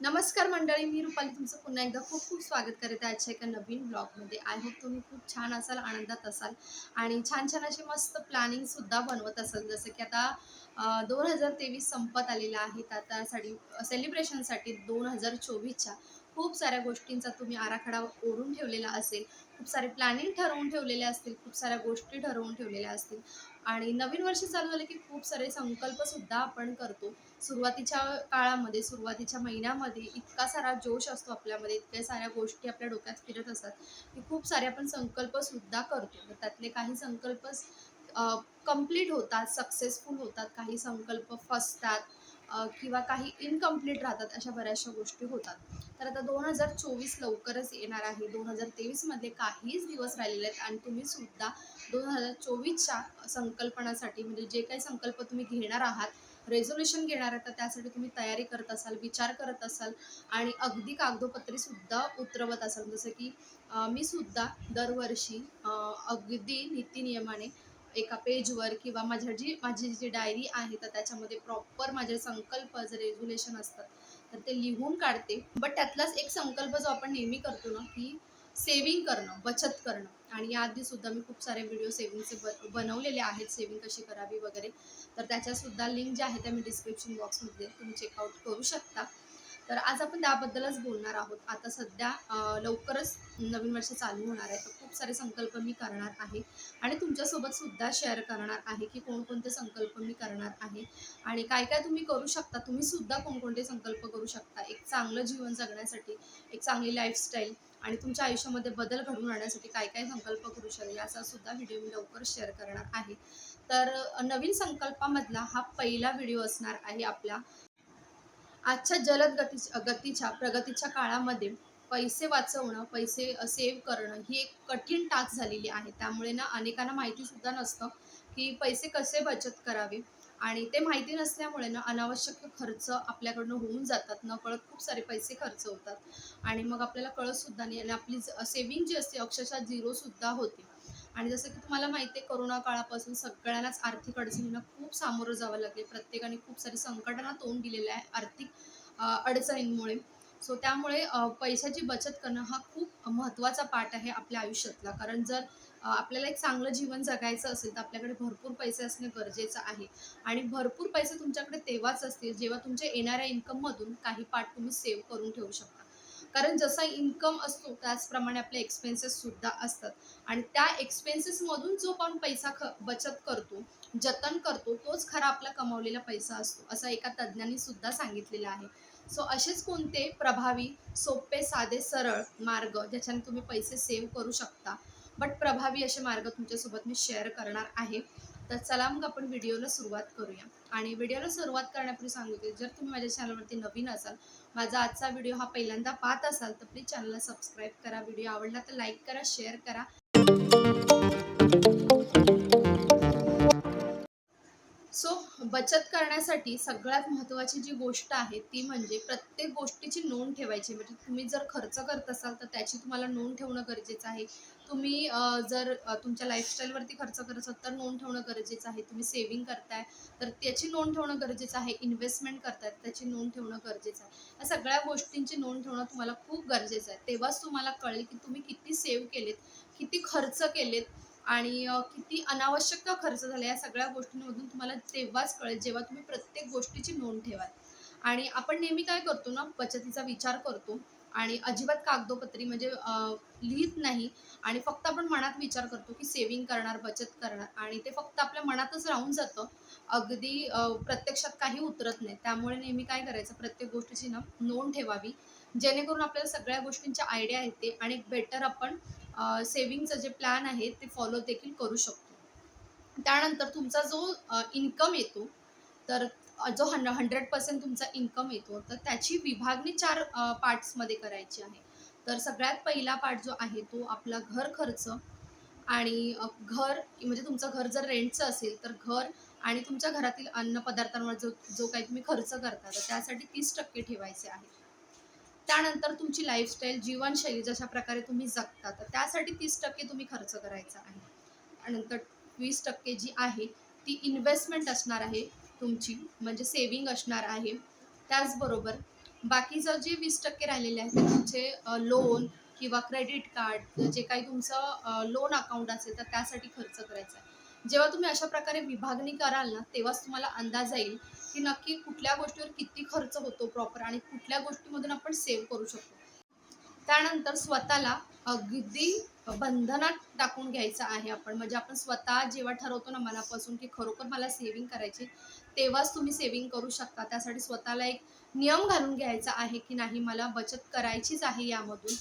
नमस्कार मंडळी मी रुपाली तुमचं पुन्हा एकदा खूप खूप स्वागत करत आहे आजच्या एका नवीन ब्लॉगमध्ये. आय होप तुम्ही खूप छान असाल आनंदात असाल आणि छान छान असे मस्त प्लॅनिंगसुद्धा बनवत असाल. जसं की आता दोन हजार तेवीस संपत आलेलं आहे. तर त्यासाठी सेलिब्रेशनसाठी दोन हजार चोवीसच्या खूप साऱ्या गोष्टींचा तुम्ही आराखडा ओढून ठेवलेला असेल. खूप सारे प्लॅनिंग ठरवून ठेवलेले असतील खूप साऱ्या गोष्टी ठरवून ठेवलेल्या असतील. आणि नवीन वर्ष चालू झालं की खूप सारे संकल्पसुद्धा आपण करतो. सुरुवातीच्या काळामध्ये सुरुवातीच्या महिन्यामध्ये इतका सारा जोश असतो आपल्यामध्ये इतक्या साऱ्या गोष्टी आपल्या डोक्यात फिरत असतात की खूप सारे आपण संकल्पसुद्धा करतो. तर त्यातले काही संकल्प कंप्लीट होतात सक्सेसफुल होतात काही संकल्प फसतात. किंवा काही इनकम्प्लीट राहतात अशा बऱ्याचशा गोष्टी होतात. तर आता दोन हजार चोवीस लवकरच येणार आहे. दोन हजार तेवीसमध्ये काहीच दिवस राहिलेले आहेत आणि तुम्ही सुद्धा दोन हजार चोवीसच्या संकल्पनासाठी म्हणजे जे काही संकल्प तुम्ही घेणार आहात रेझोल्युशन घेणार आहे तर त्यासाठी तुम्ही तयारी करत असाल विचार करत असाल आणि अगदी कागदोपत्रेसुद्धा उतरवत असाल. जसं की मी सुद्धा दरवर्षी अगदी अगदी नीतिनियमाने एका पेजवर किंवा माझ्या जी माझी जी डायरी आहे तर त्याच्यामध्ये प्रॉपर माझे संकल्प जे रेझोल्युशन असतात तर ते लिहून काढते. बट त्यातलाच एक संकल्प जो आपण नेहमी करतो ना की सेविंग करणं बचत करणं. आणि याआधी सुद्धा मी खूप सारे व्हिडिओ सेविंगचे ब बनवलेले आहेत सेविंग कशी करावी वगैरे. तर त्याच्यासुद्धा लिंक ज्या आहेत त्या मी डिस्क्रिप्शन बॉक्समध्ये तुम्ही चेकआउट करू शकता. तर आज आपण त्याबद्दलच बोलणार आहोत. आता सध्या लवकरच नवीन वर्ष चालू होणार आहे. तर खूप सारे संकल्प मी करणार आहे. आणि तुमच्यासोबत सुद्धा शेअर करणार आहे की कोणकोणते संकल्प मी करणार आहे. आणि काय काय तुम्ही करू शकता तुम्ही सुद्धा कोणकोणते संकल्प करू शकता. एक चांगलं जीवन जगण्यासाठी एक चांगली लाईफस्टाईल आणि तुमच्या आयुष्यामध्ये बदल घडवून आणण्यासाठी काय काय संकल्प करू शकेल याचा सुद्धा व्हिडिओ मी लवकर शेअर करणार आहे. तर नवीन संकल्पामधला हा पहिला व्हिडिओ असणार आहे आपला. आजच्या जलद गती गतीच्या प्रगतीच्या काळामध्ये पैसे वाचवणं पैसे सेव्ह करणं ही एक कठीण टास्क झालेली आहे. त्यामुळे ना अनेकांना माहिती सुद्धा नसतं की पैसे कसे बचत करावे आणि ते माहिती नसल्यामुळे ना अनावश्यक खर्च आपल्याकडनं होऊन जातात. न कळत खूप सारे पैसे खर्च होतात. आणि मग आपल्याला कळत सुद्धा नाही आणि आपली सेविंग जी असते अक्षरशः झिरो सुद्धा होते. आणि जसं की तुम्हाला माहिती आहे करोना काळापासून सगळ्यांनाच आर्थिक अडचणींना खूप सामोरं जावं लागले. प्रत्येकाने खूप सारी संकटांना तोंड दिलेलं आहे आर्थिक अडचणींमुळे. सो त्यामुळे पैशाची बचत करणं हा खूप महत्त्वाचा पाठ आहे आपल्या आयुष्यातला. कारण जर आपल्याला एक चांगलं जीवन जगायचं असेल तर आपल्याकडे भरपूर पैसे असणे गरजेचं आहे. आणि भरपूर पैसे तुमच्याकडे तेव्हाच असतील जेव्हा तुमच्या येणाऱ्या इन्कममधून काही पार्ट तुम्ही सेव्ह करून ठेवू शकता. कारण जसा इन्कम असतो त्याचप्रमाणे आपले एक्सपेन्सेस सुद्धा असतात. आणि त्या एक्सपेन्सेसमधून जो पण पैसा ख बचत करतो जतन करतो तोच खरा आपला कमावलेला पैसा असतो असं एका तज्ज्ञांनी सुद्धा सांगितलेलं आहे. सो असेच कोणते प्रभावी सोपे साधे सरळ मार्ग ज्याच्याने तुम्ही पैसे सेव्ह करू शकता? बट प्रभावी असे मार्ग तुमच्यासोबत मी शेअर करणार आहे. तर चला मग आपण व्हिडिओला सुरुवात करूया. आणि व्हिडिओला सुरुवात करण्यापूर्वी सांगते जर तुम्ही माझ्या चॅनलवरती नवीन असाल माझा आजचा व्हिडिओ हा पहिल्यांदा पाहत असाल तर प्लीज चॅनलला सबस्क्राईब करा. व्हिडिओ आवडला तर लाईक करा शेअर करा. सो बचत करण्यासाठी सगळ्यात महत्त्वाची जी गोष्ट आहे ती म्हणजे प्रत्येक गोष्टीची नोंद ठेवायची. म्हणजे तुम्ही जर खर्च करत असाल तर त्याची तुम्हाला नोंद ठेवणं गरजेचं आहे. तुम्ही जर तुमच्या लाईफस्टाईलवरती खर्च करत असाल तर नोंद ठेवणं गरजेचं आहे. तुम्ही सेव्हिंग करताय तर त्याची नोंद ठेवणं गरजेचं आहे. इन्व्हेस्टमेंट करताय त्याची नोंद ठेवणं गरजेचं आहे. या सगळ्या गोष्टींची नोंद ठेवणं तुम्हाला खूप गरजेचं आहे. तेव्हाच तुम्हाला कळेल की तुम्ही किती सेव्ह केलेत किती खर्च केलेत आणि किती अनावश्यक खर्च झाला या सगळ्या गोष्टींमधून तुम्हाला तेव्हाच कळेल जेव्हा तुम्ही प्रत्येक गोष्टीची नोंद ठेवाल. आणि आपण नेहमी काय करतो ना बचतीचा विचार करतो आणि अजिबात कागदोपत्री म्हणजे लिहित नाही आणि फक्त आपण मनात विचार करतो की सेविंग करणार बचत करणार आणि ते फक्त आपल्या मनातच राहून जातं. अगदी प्रत्यक्षात काही उतरत नाही. त्यामुळे नेहमी काय करायचं प्रत्येक गोष्टीची ना नोंद ठेवावी. जेणेकरून आपल्याला सगळ्या गोष्टींच्या आयडिया येते आणि बेटर आपण सेविंगचं जे प्लॅन आहे ते फॉलो देखील करू शकतो. त्यानंतर तुमचा जो इन्कम येतो तर जो हंड हंड्रेड पर्सेंट तुमचा इन्कम येतो तर त्याची विभागणी चार पार्ट्समध्ये करायची आहे. तर सगळ्यात पहिला पार्ट जो आहे तो आपला घर खर्च आणि घर म्हणजे तुमचं घर जर रेंटचं असेल तर घर आणि तुमच्या घरातील अन्नपदार्थांवर जो जो काही तुम्ही खर्च करता तर त्यासाठी तीस टक्के ठेवायचे आहे. त्यानंतर तुमची लाईफस्टाईल जीवनशैली जशा प्रकारे तुम्ही जगता तर त्यासाठी तीस टक्के तुम्ही खर्च करायचा आहे. त्यानंतर वीस टक्के जी आहे ती इन्व्हेस्टमेंट असणार आहे तुमची म्हणजे सेविंग असणार आहे. त्याचबरोबर बाकीचं जे वीस टक्के राहिलेले आहे ते तुमचे लोन किंवा क्रेडिट कार्ड जे काही तुमचं लोन अकाउंट असेल तर त्यासाठी खर्च करायचा आहे. जेव्हा तुम्ही अशा प्रकारे विभागणी कराल ना तेव्हाच तुम्हाला अंदाज येईल की नक्की कुठल्या गोष्टीवर किती खर्च होतो प्रॉपर आणि कुठल्या गोष्टीमधून आपण सेव्ह करू शकतो. त्यानंतर स्वतःला अगदी बंधनात टाकून घ्यायचं आहे आपण. म्हणजे आपण स्वतः जेव्हा ठरवतो ना मनापासून की खरोखर मला सेव्हिंग करायची तेव्हाच तुम्ही सेव्हिंग करू शकता. त्यासाठी स्वतःला एक नियम घालून घ्यायचा आहे की नाही मला बचत करायचीच आहे यामधून.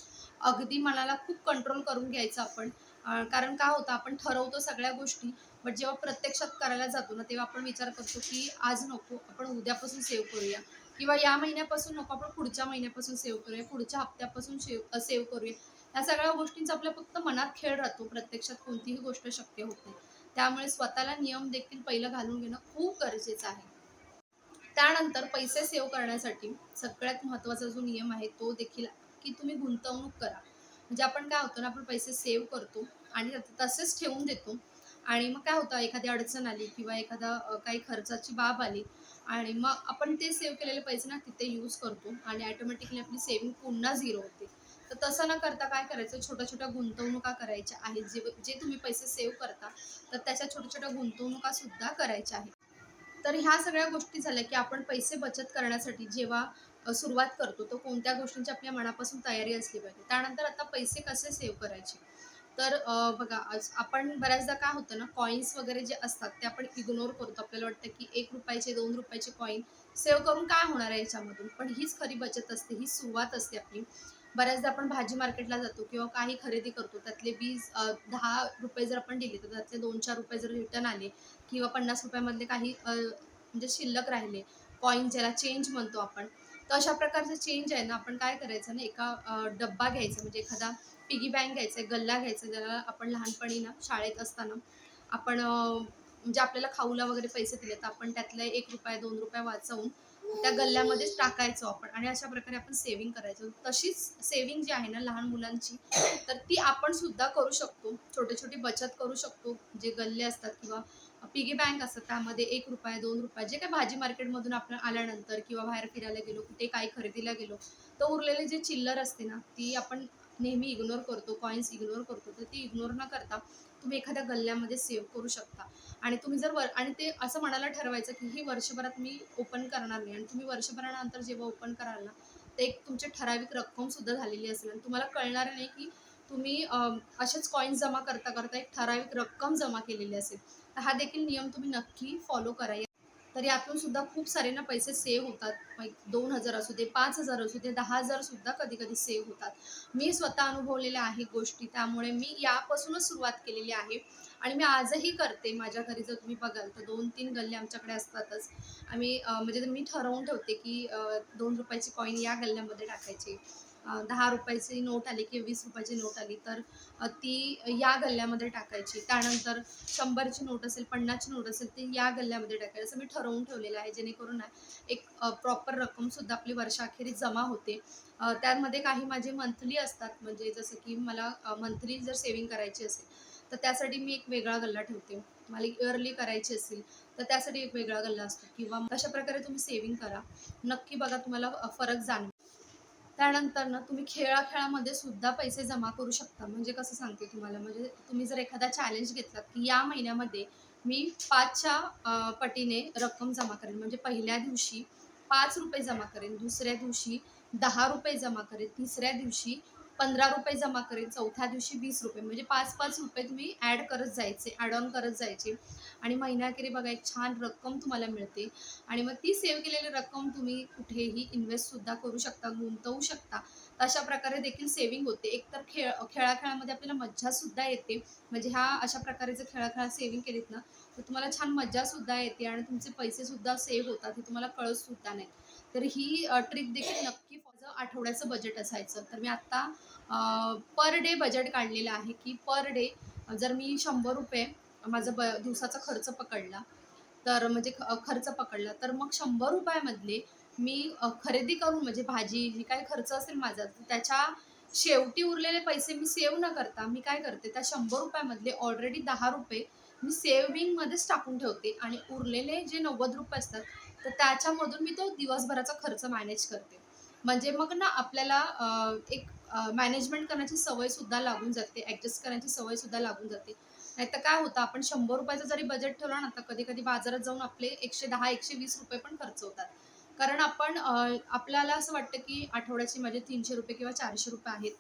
अगदी मनाला खूप कंट्रोल करून घ्यायचं आपण. कारण का होतं आपण ठरवतो सगळ्या गोष्टी बट जेव्हा प्रत्यक्षात करायला जातो ना तेव्हा आपण विचार करतो की आज नको आपण उद्यापासून सेव्ह करूया. किंवा या महिन्यापासून नको आपण पुढच्या महिन्यापासून सेव्ह करूया पुढच्या हप्त्यापासून सेव्ह सेव्ह करूया. या सगळ्या गोष्टींचा आपल्या फक्त मनात खेळ राहतो प्रत्यक्षात कोणतीही गोष्ट शक्य होते त्यामुळे स्वतःला नियम देखील पहिलं घालून घेणं खूप गरजेचं आहे. त्यानंतर पैसे सेव्ह करण्यासाठी सगळ्यात महत्त्वाचा जो नियम आहे तो देखील की तुम्ही गुंतवणूक करा. म्हणजे आपण काय होतो ना आपण पैसे सेव्ह करतो आणि तसेच ठेवून देतो. आणि मग काय होतं एखादी अडचण आली किंवा एखादा काही खर्चाची बाब आली आणि मग आपण ते सेव्ह केलेले पैसे ना तिथे यूज करतो आणि ॲटोमॅटिकली आपली सेव्हिंग पुन्हा झिरो होते. तर तसं न करता काय करायचं छोट्या छोट्या गुंतवणुका करायच्या आहेत. जे जे तुम्ही पैसे सेव्ह करता तर त्याच्या छोट्या छोट्या गुंतवणुका सुद्धा करायच्या आहेत. तर ह्या सगळ्या गोष्टी झाल्या की आपण पैसे बचत करण्यासाठी जेव्हा सुरुवात करतो. तर कोणत्या गोष्टींची आपल्या मनापासून तयारी असली पाहिजे? त्यानंतर आता पैसे कसे सेव्ह करायचे? तर बघा आपण बऱ्याचदा काय होतं ना कॉईन्स वगैरे जे असतात ते आपण इग्नोर करतो. आपल्याला वाटतं की एक रुपयाचे दोन रुपयाचे कॉईन सेव्ह करून काय होणार आहे याच्यामधून? पण हीच खरी बचत असते ही सुरुवात असते आपली. बऱ्याचदा आपण भाजी मार्केटला जातो किंवा काही खरेदी करतो. त्यातले वीस दहा रुपये जर आपण दिले तर त्यातले दोन चार रुपये जर रिटर्न आले किंवा पन्नास रुपयामधले काही म्हणजे शिल्लक राहिले कॉईन ज्याला चेंज म्हणतो आपण तर अशा प्रकारचं चेंज आहे ना आपण काय करायचं ना एका डब्बा घ्यायचा म्हणजे एखादा पिगी बँक घ्यायचा गल्ला घ्यायचा ज्याला आपण लहानपणी ना शाळेत असताना आपण म्हणजे आपल्याला खाऊला वगैरे पैसे दिले तर आपण त्यातले एक रुपया दोन रुपये वाचवून त्या गल्ल्यामध्येच टाकायचो आपण. आणि अशा प्रकारे आपण सेव्हिंग करायचो. तशीच सेव्हिंग जी आहे ना लहान मुलांची तर ती आपण सुद्धा करू शकतो. छोटी छोटी बचत करू शकतो. जे गल्ले असतात किंवा पिगी बँक असतात त्यामध्ये एक रुपया दोन रुपया जे काही भाजी मार्केटमधून आपण आल्यानंतर किंवा बाहेर फिरायला गेलो कुठे काही खरेदीला गेलो तर उरलेले जे चिल्लर असते ना ती आपण नेहमी इग्नोर करतो कॉईन्स इग्नोर करतो तर ती इग्नोर न करता तुम्ही एखाद्या गल्ल्यामध्ये सेव्ह करू शकता. आणि तुम्ही जर वर आणि ते असं म्हणायला ठरवायचं की ही वर्षभरात मी ओपन करणार नाही आणि तुम्ही वर्षभरानंतर जेव्हा ओपन कराल ना तर एक तुमची ठराविक रक्कम सुद्धा झालेली असेल. आणि तुम्हाला कळणार नाही की तुम्ही असेच कॉईन्स जमा करता करता एक ठराविक रक्कम जमा केलेली असेल. हा देखील नियम तुम्ही नक्की फॉलो करा. तर यातून सुद्धा खूप सारे ना पैसे सेव्ह होतात. दोन हजार असू दे पाच हजार असू दे दहा हजार सुद्धा कधी कधी सेव्ह होतात. मी स्वतः अनुभवलेल्या आहे गोष्टी त्यामुळे मी यापासूनच सुरुवात केलेली आहे. आणि मी आजही करते माझ्या घरी जर तुम्ही बघाल तर दोन तीन गल्ले आमच्याकडे असतातच. आम्ही म्हणजे मी ठरवून ठेवते की दोन रुपयाची कॉईन या गल्ल्यामध्ये टाकायची. दहा रुपयाची नोट आली किंवा वीस रुपयाची नोट आली तर ती या गल्ल्यामध्ये टाकायची. त्यानंतर शंभरची नोट असेल पन्नासची नोट असेल ती या गल्ल्यामध्ये टाकायची. असं मी ठरवून ठेवलेलं आहे जेणेकरून एक प्रॉपर रक्कमसुद्धा आपली वर्षाखेरीस जमा होते. त्यामध्ये काही माझे मंथली असतात म्हणजे जसं की मला मंथली जर सेव्हिंग करायची असेल तर त्यासाठी मी एक वेगळा गल्ला ठेवते. मला इयरली करायची असेल तर त्यासाठी एक वेगळा गल्ला असतो. किंवा अशा प्रकारे तुम्ही सेव्हिंग करा. नक्की बघा तुम्हाला फरक जाणवेल. त्यानंतर ना तुम्ही खेळाखेळामध्ये सुद्धा पैसे जमा करू शकता. म्हणजे कसं सांगते तुम्हाला म्हणजे तुम्ही जर एखादा चॅलेंज घेतलात की या महिन्यामध्ये मी पाचच्या पटीने रक्कम जमा करेन. म्हणजे पहिल्या दिवशी पाच रुपये जमा करेन दुसऱ्या दिवशी दहा रुपये जमा करेन तिसऱ्या दिवशी पंधरा रुपये जमा करेल चौथ्या दिवशी वीस रुपये. म्हणजे पाच पाच रुपये तुम्ही ॲड करत जायचे ॲड ऑन करत जायचे. आणि महिन्याखेरी बघा एक छान रक्कम तुम्हाला मिळते. आणि मग ती सेव्ह केलेली रक्कम तुम्ही कुठेही इन्व्हेस्टसुद्धा करू शकता गुंतवू शकता. अशा प्रकारे देखील सेव्हिंग होते. एकतर खेळ खेळाखेळामध्ये आपल्याला मज्जासुद्धा येते. म्हणजे ह्या अशा प्रकारे जर खेळाखेळा सेव्हिंग केलीत ना तर तुम्हाला छान मज्जासुद्धा येते आणि तुमचे पैसेसुद्धा सेव्ह होतात हे तुम्हाला कळतसुद्धा नाही. तर ही ट्रिक देखील नक्की माझं आठवड्याचं बजेट असायचं. तर मी आत्ता पर डे बजेट काढलेलं आहे की पर डे जर मी शंभर रुपये माझा ब दिवसाचा खर्च पकडला तर म्हणजे ख- खर्च पकडला तर मग शंभर रुपयामधले मी खरेदी करून म्हणजे भाजी जी काही खर्च असेल माझा त्याच्या शेवटी उरलेले पैसे मी सेव्ह न करता मी काय करते त्या शंभर रुपयामधले ऑलरेडी दहा रुपये मी सेव्हिंगमध्येच टाकून ठेवते आणि उरलेले जे नव्वद रुपये असतात तर त्याच्यामधून मी तो दिवसभराचा खर्च मॅनेज करते. म्हणजे मग ना आपल्याला एक मॅनेजमेंट करण्याची सवय सुद्धा लागून जाते ॲडजस्ट करण्याची सवय सुद्धा लागून जाते. नाहीतर काय होतं आपण शंभर रुपयाचं जरी बजेट ठेवलं ना तर कधी कधी बाजारात जाऊन आपले एकशे दहा एकशे वीस रुपये पण खर्च होतात कारण आपण आपल्याला असं वाटतं की आठवड्याची माझे तीनशे रुपये किंवा चारशे रुपये आहेत.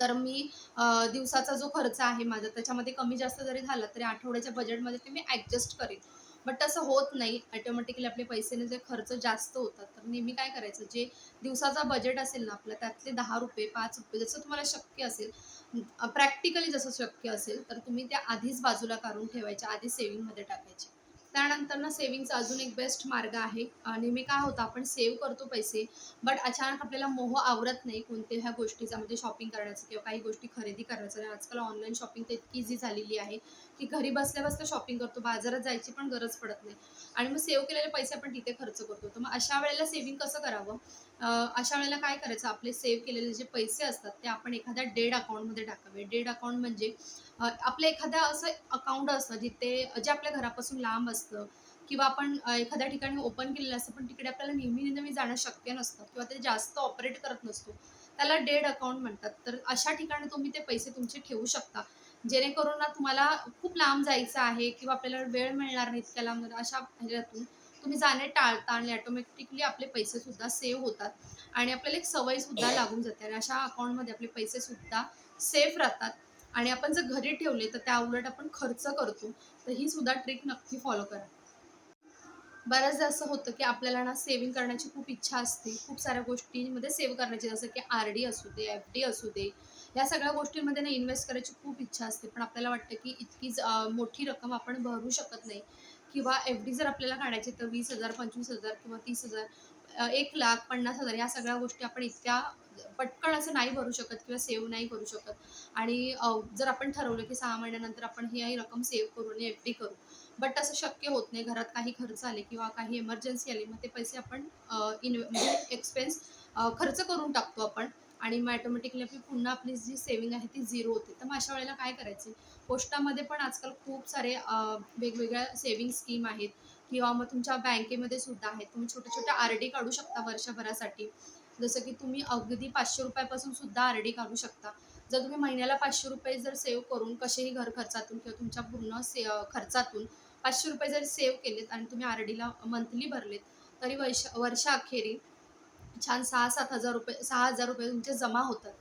तर मी दिवसाचा जो खर्च आहे माझा त्याच्यामध्ये कमी जास्त जरी झाला तरी आठवड्याच्या बजेटमध्ये ते मी ॲडजस्ट करेन. बट तसं होत नाही. ऑटोमॅटिकली आपले पैसेने जे खर्च जास्त होतात तर नेहमी काय करायचं? जे दिवसाचा बजेट असेल ना आपलं त्यातले दहा रुपये पाच रुपये जसं तुम्हाला शक्य असेल प्रॅक्टिकली जसं शक्य असेल तर तुम्ही त्या आधीच बाजूला काढून ठेवायच्या आधी सेव्हिंगमध्ये टाकायचे. त्यानंतर ना सेव्हिंगचा अजून एक बेस्ट मार्ग आहे. नेहमी काय होतं आपण सेव्ह करतो पैसे बट अचानक आपल्याला मोह आवरत नाही कोणत्या ह्या गोष्टीचा म्हणजे शॉपिंग करण्याचं किंवा काही गोष्टी खरेदी करण्याचं. आजकाल ऑनलाईन शॉपिंग तर इतकी इझी झालेली आहे. की घरी बसल्या बसल्या शॉपिंग करतो बाजारात जायची पण गरज पडत नाही. आणि मग सेव्ह केलेले पैसे आपण तिथे खर्च करतो. तर मग अशा वेळेला सेव्हिंग कसं करावं? अशा वेळेला काय करायचं? आपले सेव्ह केलेले जे पैसे असतात ते आपण एखाद्या डेड अकाउंटमध्ये टाकावे. डेड अकाउंट म्हणजे आपलं एखाद्या असं अकाउंट असतं जिथे जे आपल्या घरापासून लांब असतं किंवा आपण एखाद्या ठिकाणी ओपन केलेलं असतं पण तिकडे आपल्याला नेहमी नेहमी जाणं शक्य नसतं किंवा ते जास्त ऑपरेट करत नसतो. त्याला डेड अकाउंट म्हणतात. तर अशा ठिकाणी तुम्ही ते पैसे तुमचे ठेवू शकता. जेणेकरून ना तुम्हाला खूप लांब जायचं आहे किंवा आपल्याला वेळ मिळणार नाही इतक्या लांब अशा ह्याच्यातून तुम्ही जाणे टाळता आणि ऑटोमॅटिकली आपले पैसे सुद्धा सेव्ह होतात. आणि आपल्याला एक सवय सुद्धा लागून जाते आणि अशा अकाउंटमध्ये आपले पैसे सुद्धा सेफ राहतात. आणि आपण जर घरी ठेवले तर त्या उलट आपण खर्च करतो. तर ही सुद्धा ट्रिक नक्की फॉलो करा. बऱ्याचदा असं होतं की आपल्याला ना सेव्हिंग करण्याची खूप इच्छा असते. खूप साऱ्या गोष्टींमध्ये सेव्ह करण्याची जसं की आर डी असू दे एफ डी असू दे या सगळ्या गोष्टींमध्ये ना इन्व्हेस्ट करायची खूप इच्छा असते. पण आपल्याला वाटतं की इतकी मोठी रक्कम आपण भरू शकत नाही. किंवा एफ डी जर आपल्याला काढायची तर वीस हजार पंचवीस हजार किंवा तीस हजार एक लाख पन्नास हजार या सगळ्या गोष्टी आपण इतक्या पटकन असं नाही भरू शकत किंवा सेव्ह नाही करू शकत. आणि जर आपण ठरवलं की सहा महिन्यानंतर आपण ही रक्कम सेव्ह करू आणि एफ डी करू. बट असं शक्य होत नाही. घरात काही खर्च आले किंवा काही इमर्जन्सी आली मग ते पैसे आपण इन म्हणजे एक्सपेन्स खर्च करून टाकतो आपण. आणि मग ॲटोमॅटिकली आपली पुन्हा आपली जी सेविंग आहे ती झिरो होते. तर मग अशा वेळेला काय करायचं? पोस्टामध्ये पण आजकाल खूप सारे वेगवेगळ्या सेविंग स्कीम आहेत. किंवा मग तुमच्या बँकेमध्ये सुद्धा आहेत. तुम्ही छोट्या छोट्या आर डी काढू शकता वर्षभरासाठी. जसं की तुम्ही अगदी पाचशे रुपयापासून सुद्धा आर डी काढू शकता. जर तुम्ही महिन्याला पाचशे रुपये जर सेव्ह करून कसेही घर खर्चातून किंवा तुमच्या पूर्ण से खर्चातून पाचशे रुपये जर सेव्ह केलेत आणि तुम्ही आर डीला मंथली भरलेत तरी वर्ष वर्षाअखेरी छान सहा सात हजार रुपये सहा हजार रुपये तुमचे जमा होतात.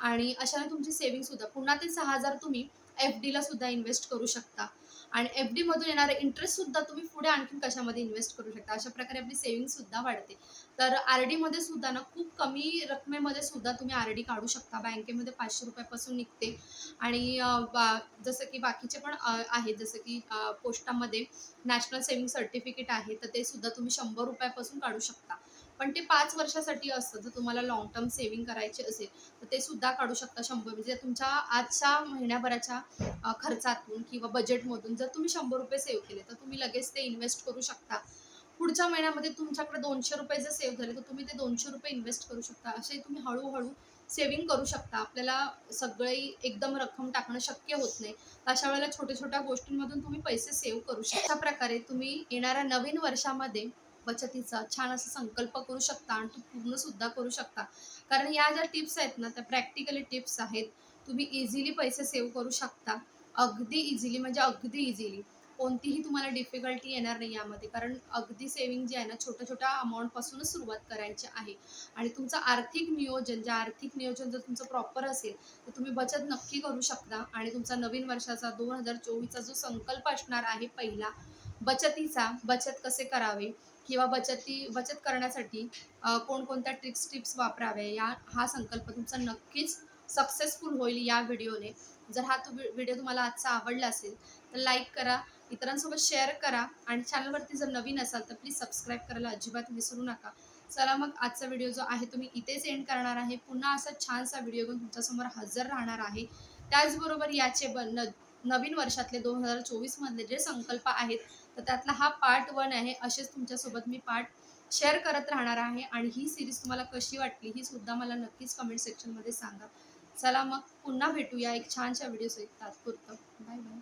आणि अशाने तुमची सेव्हिंग सुद्धा पुन्हा ते सहा हजार तुम्ही एफ डीला सुद्धा इन्व्हेस्ट करू शकता. आणि एफ डीमधून येणारे इंटरेस्ट सुद्धा तुम्ही पुढे आणखीन कशामध्ये इन्व्हेस्ट करू शकता? अशा प्रकारे आपली सेव्हिंग सुद्धा वाढते. तर आर डीमध्ये सुद्धा ना खूप कमी रकमेमध्ये सुद्धा तुम्ही आर डी काढू शकता. बँकेमध्ये पाचशे रुपयापासून निघते. आणि बा जसं की बाकीचे पण आहेत. जसं की पोस्टामध्ये नॅशनल सेव्हिंग सर्टिफिकेट आहे तर ते सुद्धा तुम्ही शंभर रुपयापासून काढू शकता. पण ते पाच वर्षासाठी असतं. जर तुम्हाला लॉंग टर्म सेव्हिंग करायचे असेल तर ते सुद्धा काढू शकता शंभर. म्हणजे तुमच्या आजच्या महिन्याभराच्या खर्चातून किंवा बजेटमधून जर तुम्ही शंभर रुपये सेव्ह केले तर तुम्ही लगेच ते इन्व्हेस्ट करू शकता. पुढच्या महिन्यामध्ये तुमच्याकडे दोनशे रुपये जर सेव्ह झाले तर तुम्ही ते दोनशे रुपये इन्व्हेस्ट करू शकता. असे तुम्ही हळूहळू सेव्हिंग करू शकता. आपल्याला सगळे एकदम रक्कम टाकणं शक्य होत नाही. तर अशा वेळेला छोट्या छोट्या गोष्टींमधून तुम्ही पैसे सेव्ह करू शकता. अशा प्रकारे तुम्ही येणाऱ्या नवीन वर्षामध्ये बचतीचा छान असा संकल्प करू शकता आणि तो पूर्ण सुद्धा करू शकता. कारण या ज्या टिप्स आहेत ना त्या प्रॅक्टिकली टिप्स आहेत. तुम्ही इझिली पैसे सेव्ह करू शकता. अगदी इझिली म्हणजे अगदी इझिली कोणतीही तुम्हाला डिफिकल्टी येणार नाही यामध्ये. कारण अगदी सेव्हिंग जे आहे ना छोट्या छोट्या अमाऊंटपासूनच सुरुवात करायची आहे. आणि तुमचं आर्थिक नियोजन जे आर्थिक नियोजन जर तुमचं प्रॉपर असेल तर तुम्ही बचत नक्की करू शकता. आणि तुमचा नवीन वर्षाचा दोन हजार चोवीसचा जो संकल्प असणार आहे पहिला बचतीचा बचत कसे करावे? किंवा बचती बचत करण्यासाठी कोणकोणत्या ट्रिक्स टिप्स वापराव्या या हा संकल्प तुमचा नक्कीच सक्सेसफुल होईल या व्हिडिओने. जर हा तू व्हिडिओ तुम्हाला आजचा आवडला असेल तर लाईक करा इतरांसोबत शेअर करा आणि चॅनलवरती जर नवीन असाल तर प्लीज सबस्क्राईब करायला अजिबात विसरू नका. चला मग आजचा व्हिडिओ जो आहे तो मी इथेच एंड करणार आहे. पुन्हा असा छानसा व्हिडिओ घेऊन तुमच्यासमोर हजर राहणार आहे. त्याचबरोबर याचे ब न नवीन वर्षातले दोन हजार चोवीसमधले जे संकल्प आहेत तर त्यातला हा पार्ट वन आहे. असेच तुमच्यासोबत मी पार्ट शेअर करत राहणार आहे. आणि ही सिरीज तुम्हाला कशी वाटली ही सुद्धा मला नक्कीच कमेंट सेक्शनमध्ये सांगा. चला मग पुन्हा भेटूया एक छानशा व्हिडिओसहित तात्पुरतं. Bye bye